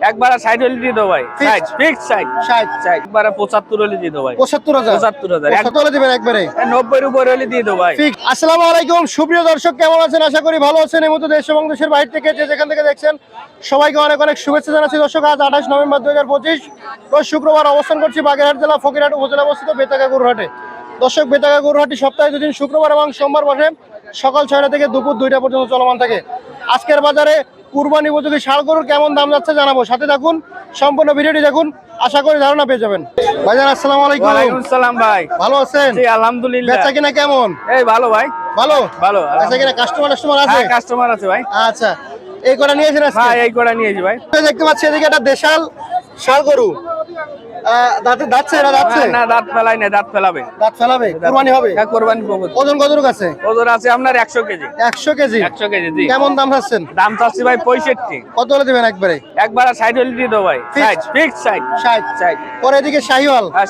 একবার ষাট হলে দিয়ে দেবো ভাই? ষাট ফিক্স ষাট। ষাট? ষাট একবার পঁচাত্তর হলে দিয়ে দেবো ভাই। পঁচাত্তর হাজার? পঁচাত্তর হাজার। কত হলে দিবেন একবারে? নব্বই উপরে হলে দিয়ে দেবো ভাই। ঠিক আসসালামু আলাইকুম সুপ্রিয় দর্শক কেমন আছেন? আশা করি ভালো আছেন। এই মতো দেশ এবং দেশের বাইরে থেকে যে যেখান থেকে দেখছেন সবাইকে অনেক অনেক শুভেচ্ছা জানাচ্ছি। দর্শক আজ আঠাশ নভেম্বর দুই হাজার পঁচিশ রোজ শুক্রবার অবস্থান করছি বাগেরহাট জেলা ফকিরহাট উপজেলা অবস্থিত বেতাগা গুরুহাটে দর্শক বেতাগা গুরুহাটি সপ্তাহে দুদিন শুক্রবার এবং সোমবার বসে সকাল ছয়টা থেকে দুপুর দুইটা পর্যন্ত চলমান থাকে। আজকের বাজারে কুরবানি উপযোগী ষাড় গরুর কেমন দাম যাচ্ছে জানাব। সাথে থাকুন সম্পূর্ণ ভিডিওটি দেখুন আশা করি ধারণা পেয়ে যাবেন। ভাইজান আসসালামু আলাইকুম। ওয়ালাইকুম সালাম ভাই। ভালো আছেন? জি আলহামদুলিল্লাহ। বেচা কিনা কেমন? এই ভালো ভাই। ভালো? ভালো আচ্ছা কিনা কাস্টমার কাস্টমার আছে? হ্যাঁ কাস্টমার আছে ভাই। আচ্ছা এই কটা নিয়েছেন আজকে? হ্যাঁ এই করে নিয়েছি ভাই। দেখতে পাচ্ছি এদিকে একটা দেশাল ষাড় গরু। দাঁতে দাঁতছে এটা দাঁতছে না, না দাঁত ফেলাই না দাঁত ফেলাবে। দাঁত ফেলাবে? কুরবানি হবে? হ্যাঁ কোরবানি পাবো ওজন কত আছে? ওজন আছে আপনার একশো কেজি। একশো কেজি? একশো কেজি জি। কেমন দাম চাচ্ছেন? দাম চাচ্ছি ভাই পঁয়ষট্টি। কত হলে দেবেন একবারে? একবার ষাট হলে দিয়ে ভাই। ফিক্স পরে এদিকে শাহিওয়াল হ্যাঁ।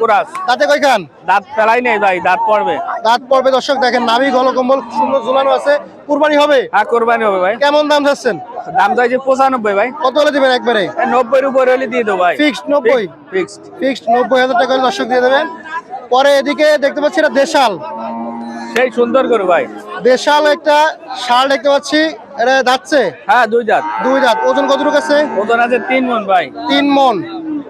কুরাস। দাঁতে কয়খান দাঁত ফেলাই নেই ভাই দাঁত পড়বে। দাঁত পড়বে দর্শক দেখেন নাভি গলকম্বল সুন্দর ঝুলানো আছে। কুরবানি হবে? হ্যাঁ কোরবানি হবে ভাই। কেমন দাম চাচ্ছেন? দাম চাইছে পঁচানব্বই ভাই। কত হলে দিবেন একবারে? নব্বই উপরে হলে দিয়ে দেবো ভাই। ফিক্সড নব্বই? ফিক্সড ফিক্সড নব্বই হাজার টাকা দর্শক দিয়ে দেবেন। পরে এদিকে দেখতে পাচ্ছি এটা দেশাল। সেই সুন্দর করে ভাই। দেশাল একটা শাল দেখতে পাচ্ছি। এটা যাচ্ছে? হ্যাঁ দুই দাঁত দুই দাঁত ওজন কতটুকু আছে? ওজন আছে তিন মন ভাই। তিন মন।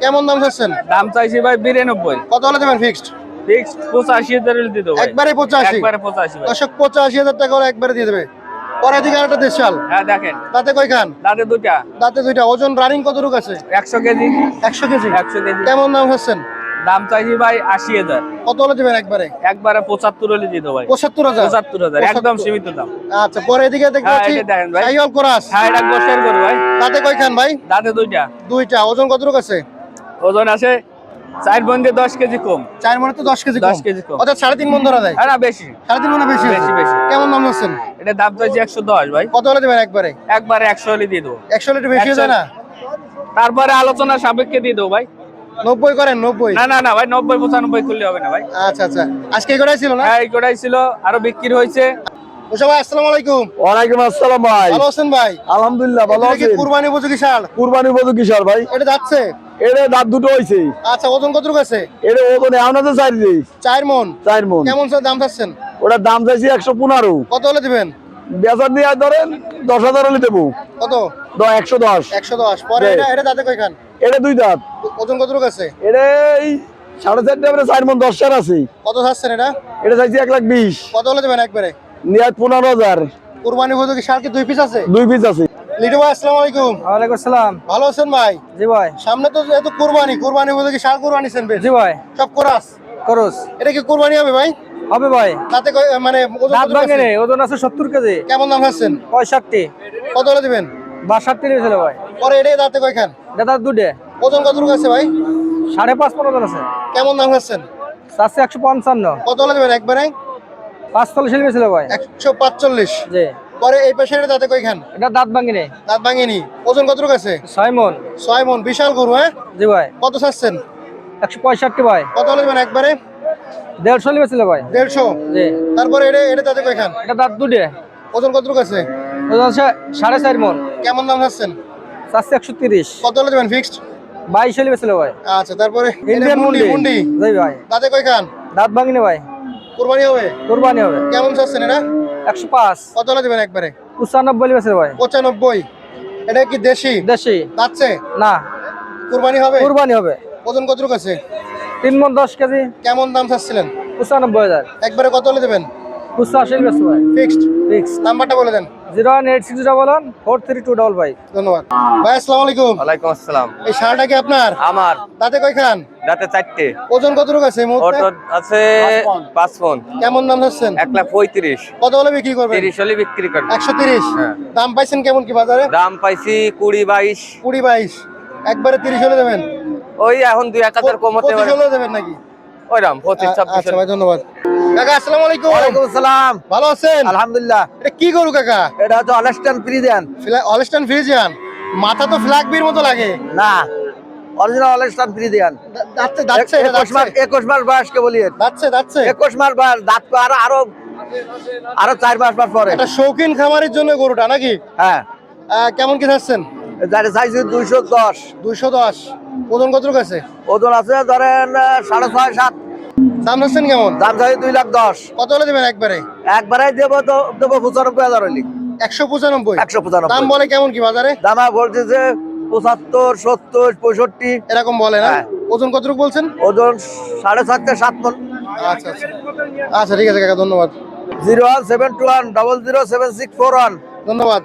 কেমন দাম চাচ্ছেন? দাম চাইছি ভাই বিরানব্বই। কত হলে দেবেন ফিক্সড ফিক্সড পঁচাশি হাজার দিয়ে দেবো একবারে পঁচাশি। একবারে পঁচাশি দর্শক পঁচাশি হাজার টাকা একবারে দিয়ে দেবে। পরে দেশাল। হ্যাঁ দেখেন। দাঁতে কয় খান দাঁতে দাঁতে দুইটা। ওজন রানিং কতটুকু আছে? একশো কেজি। একশো কেজি? একশো কেজি। কেমন দাম চাচ্ছেন দাম চাইছি ভাই আশি হাজার। কত হলে দেবেন একবারে? একবারে পঁচাত্তর হলে দিয়ে ভাই। পঁচাত্তর হাজার? পঁচাত্তর হাজার একদম সীমিত দাম। আচ্ছা পরে এদিকে দেখতে হ্যাঁ, পাচ্ছি এটা দেখেন ভাই। কোরাস। হ্যাঁ এটা গোসের করো ভাই। দাঁতে কয় খান ভাই? দাঁতে দুইটা। দুইটা। ওজন কতটুকু আছে? ওজন আছে চার বন্ধে দশ কেজি কম। চার মনে তো দশ কেজি দশ কেজি কম। অর্থাৎ সাড়ে তিন মন ধরা যায়। হ্যাঁ না বেশি। সাড়ে তিন মনে বেশি বেশি, বেশি। কেমন দাম হচ্ছেন এটা দাম চাইছি একশো দশ ভাই। কত হলে দেবেন একবারে? একবারে একশো হলে দিয়ে দেবো। একশো লিটার বেশি হয়ে যায় না? তারপরে আলোচনা সাপেক্ষে দিয়ে দেবো ভাই। নব্বই করেন নব্বই। না না না ভাই নব্বই পঁচানব্বই করলে হবে না ভাই। আচ্ছা আচ্ছা। আজকে এই কটাই ছিল না? হ্যাঁ এই গোটাই ছিল। আরও বিক্রি হয়েছে। মুসা আসসালামু আলাইকুম। ওয়ালাইকুম আসসালাম ভাই। ভালো আছেন ভাই? আলহামদুলিল্লাহ ভালো এটা কুরবানি উপযোগী শাল কুরবানি বধু কিশোর ভাই। এটা যাচ্ছে? এর দাঁত দুটো হয়েছে আচ্ছা ওজন আছে? এর ওজন এমন আছে চার দিই। চার মন। চার মন। কেমন স্যার দাম চাচ্ছেন? ওটার দাম চাইছি একশো পনেরো। কত হলে দিবেন? বেচার দিয়ে ধরেন দশ হাজার হলে দেবো। কত? একশো দশ। একশো দশ। পরে এটা এটা দাঁতে কয় এটা দুই দাঁত। ওজন কতটুকু আছে? এটা এই সাড়ে চারটে চার মন দশ চার আছে। কত চাচ্ছেন এটা? এটা চাইছি এক লাখ বিশ। কত হলে দেবেন একবারে? নিয়ে পনেরো হাজার। কুরবানি উপযোগী শাল কি দুই পিস আছে? দুই পিস আছে। লিটু ভাই আসসালামু আলাইকুম। ওয়ালাইকুম সালাম ভালো আছেন ভাই? জি ভাই। সামনে তো যেহেতু কুরবানি কুরবানি উপযোগী শাল কুরবানি সেন জি ভাই। সব কোরাস। করস। এটা কি কুরবানি হবে ভাই? হবে ভাই। তাতে কয়- মানে ওজন দাঁত ভাঙে আছে? রে ওজন আছে সত্তর কেজি। কেমন দাম চাচ্ছেন? পঁয়ষট্টি। কত হলে দিবেন? বাষট্টি লেগেছিল ভাই। পরে এটাই দাঁতে কয় খান? দাদা দুটে। ওজন কতটুকু আছে ভাই? সাড়ে পাঁচ পনেরো আছে। কেমন দাম চাচ্ছেন? চারশো একশো পঞ্চান্ন। কত হলে দেবেন একবারে? পাঁচচল্লিশ লেগেছিল ভাই। একশো পাঁচচল্লিশ। জি। পরে এই পাশে এটা দাঁতে কয় খান এটা দাঁত ভাঙি নেই দাঁত ভাঙেনি। ওজন কতটুকু আছে? ছয় মন। ছয় মন। বিশাল গরু হ্যাঁ? জি ভাই। কত চাচ্ছেন? একশো পঁয়ষট্টি ভাই। কত হলে একবারে? দেড়শো লেগেছিল ভাই। দেড়শো। জি। তারপরে এটা এটা দাঁতে কয় খান এটা দাঁত দুটে ওজন কতটুকু আছে? ওজন আছে সাড়ে চার মন। কেমন দাম চাচ্ছেন? চারশো একশো তিরিশ। কত হলে দেবেন ফিক্সড বাইশে লেগেছিল ভাই। আচ্ছা তারপরে ইন্ডিয়ান মুন্ডি মুন্ডি। ভাই। দাঁতে কয় খান দাঁত ভাঙি নে ভাই। কুরবানি হবে? কুরবানি হবে। কেমন চাচ্ছেন এটা? একশো পাঁচ। কত হলে দেবেন একবারে? পঁচানব্বই বেছে ভাই। পঁচানব্বই। এটা কি দেশি? দেশি। যাচ্ছে? না। কুরবানি হবে? কুরবানি হবে। ওজন কতটুকু আছে? তিন মন দশ কেজি। কেমন দাম চাচ্ছিলেন? পঁচানব্বই হাজার। একবারে কত হলে দেবেন? পঁচাশি বেছে ভাই। ফিক্সড ফিক্সড নাম্বারটা বলে দেন। Zero one eight six double one four three two double five. ধন্যবাদ। ভাই আসসালামু আলাইকুম। ওয়ালাইকুম আসসালাম। এই শালটা কি আপনার? আমার। দাঁতে কয় খান রাতে চারটে। ওজন কতটুকু আছে এই আছে পাঁচ ফোন কেমন দাম চাচ্ছেন? এক লাখ পঁয়ত্রিশ। কত হলে বিক্রি করবেন? তিরিশ হলে বিক্রি করবে একশো তিরিশ। হ্যাঁ। দাম পাইছেন কেমন কি বাজারে? দাম পাইছি কুড়ি বাইশ। কুড়ি বাইশ। একবারে তিরিশ হলে দেবেন? ওই এখন দুই এক হাজার কম হতে পঁচিশ হলে দেবেন নাকি? ওই রাম পঁচিশ ছাব্বিশ আচ্ছা ধন্যবাদ। কাকা আসসালামু আলাইকুম। আসসালাম। ভালো আছেন? আলহামদুলিল্লাহ। এটা কি গরু কাকা? এটা হচ্ছে অলেস্টান ফ্রিজিয়ান অলস্টান ফ্রিজিয়ান মাথা তো মতো লাগে। না অরিজিনাল অলেস্টান ফ্রিজিয়ান দা- দাঁতছে দাঁতছে এটা একুশ মাস মাস বয়স কে বলিয়ে দাঁতছে দাঁতছে। একুশ মাস বয়স দাঁত তো আরও আরও মাস পরে এটা শৌখিন খামারের জন্য গরুটা নাকি? হ্যাঁ। কেমন কি থাকছেন যারা চাইছি দুইশো দশ। দুইশো দশ। ওজন কত আছে? ওজন আছে ধরেন আহ, সাড়ে ছয় সাত। দাম হচ্ছেন কেমন? দাম চাইছি দুই লাখ দশ। কত হলে দেবেন একবারে? একবারে দেবো তো দেবো পঁচানব্বই হাজার হইলি। একশো পঁচানব্বই? একশো দাম বলে কেমন কি বাজারে? দামা বলছে যে পঁচাত্তর সত্তর পঁয়ষট্টি। এরকম বলে না? হ্যাঁ। ওজন কতটুকু বলছেন? ওজন সাড়ে সাত থেকে সাত মন। আচ্ছা আচ্ছা। আচ্ছা ঠিক আছে কাকা ধন্যবাদ। Zero one seven two one double zero seven six four one. ধন্যবাদ।